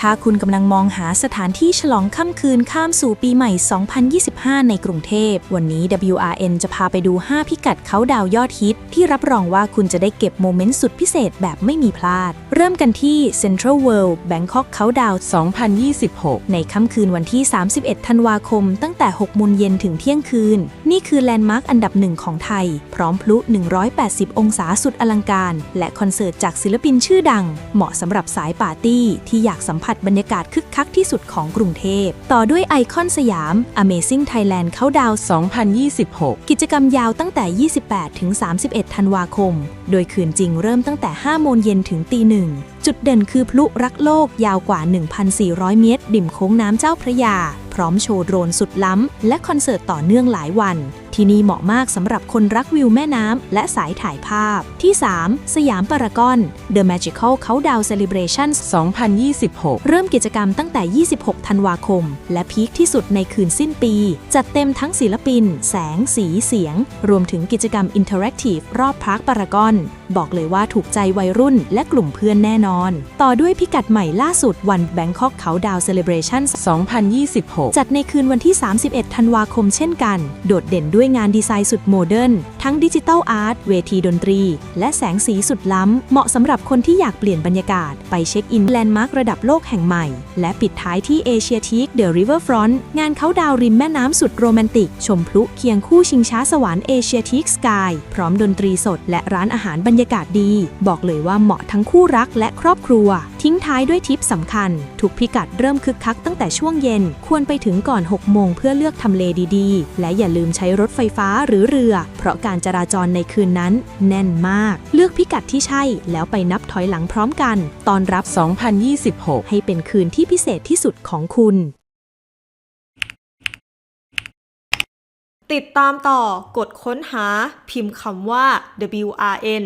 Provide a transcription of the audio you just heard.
ถ้าคุณกำลังมองหาสถานที่ฉลองค่ำคืนข้ามสู่ปีใหม่ 2025 ในกรุงเทพ วันนี้ WRN จะพาไปดู 5 พิกัดเขาดาวยอดฮิต ที่รับรองว่าคุณจะได้เก็บโมเมนต์สุดพิเศษแบบไม่มีพลาด เริ่มกันที่ Central World Bangkok เขาดาว2026 ในค่ำคืนวันที่ 31 ธันวาคม ตั้งแต่ 6 โมงเย็นถึงเที่ยงคืน นี่คือแลนด์มาร์คอันดับหนึ่งของไทย พร้อมพลุ 180 องศาสุดอลังการ และคอนเสิร์ตจากศิลปินชื่อดัง เหมาะสำหรับสายปาร์ตี้ที่อยากสัมผัสบรรยากาศคึกคักที่สุดของกรุงเทพ ต่อด้วยไอคอนสยาม Amazing Thailand เขาดาว2026 กิจกรรมยาวตั้งแต่ 28 ถึง 31 ธันวาคม โดยคืนจริงเริ่มตั้งแต่ 5 โมงเย็นถึงตีหนึ่งจุดเด่นคือพลุรักโลกยาวกว่า 1,400 เมตร ดิ่มโค้งน้ำเจ้าพระยา พร้อมโชว์โดรนสุดล้ำ และคอนเสิร์ตต่อเนื่องหลายวัน ที่นี่เหมาะมากสำหรับคนรักวิวแม่น้ำและสายถ่ายภาพ ที่ 3 สยามปารากอน The Magical Countdown Celebration 2026 เริ่มกิจกรรมตั้งแต่ 26 ธันวาคม และพีคที่สุดในคืนสิ้นปี จัดเต็มทั้งศิลปิน แสง สีเสียง รวมถึงกิจกรรมอินเทอร์แอคทีฟรอบพาร์คปารากอน บอกเลยว่าถูกใจวัยรุ่นและกลุ่มเพื่อนแน่นอน ต่อด้วยพิกัดใหม่ล่าสุดวัน Bangkok Countdown Celebration 2026 จัดในคืนวันที่ 31 ธันวาคมเช่นกัน โดดเด่นด้วยงานดีไซน์สุดโมเดิร์นทั้งดิจิทัลอาร์ตเวทีดนตรี และแสงสีสุดล้ำ เหมาะสำหรับคนที่อยากเปลี่ยนบรรยากาศ ไปเช็คอินแลนด์มาร์คระดับโลกแห่งใหม่ และปิดท้ายที่เอเชียทีคเดอะริเวอร์ฟรอนต์งานเขาดาวริมแม่น้ำสุดโรแมนติก ชมพลุเคียงคู่ชิงช้าสวรรค์เอเชียทีคสกายพร้อมดนตรีสด และร้านอาหารบรรยากาศดี บอกเลยว่าเหมาะทั้งคู่รักและครอบครัว ทิ้งท้ายด้วยทิปสำคัญทุกพิกัดเริ่มคึกคักตั้งแต่ช่วงเย็น ควรไปถึงก่อน 6 โมงเพื่อเลือกทำเลดีๆ และอย่าลืมใช้รถไฟฟ้าหรือเรือ เพราะการจราจรในคืนนั้น แน่นมาก เลือกพิกัดที่ใช่ แล้วไปนับถอยหลังพร้อมกัน ตอนรับ 2026 ให้เป็นคืนที่พิเศษที่สุดของคุณ ติดตามต่อกดค้นหาพิมพ์คำว่า WRN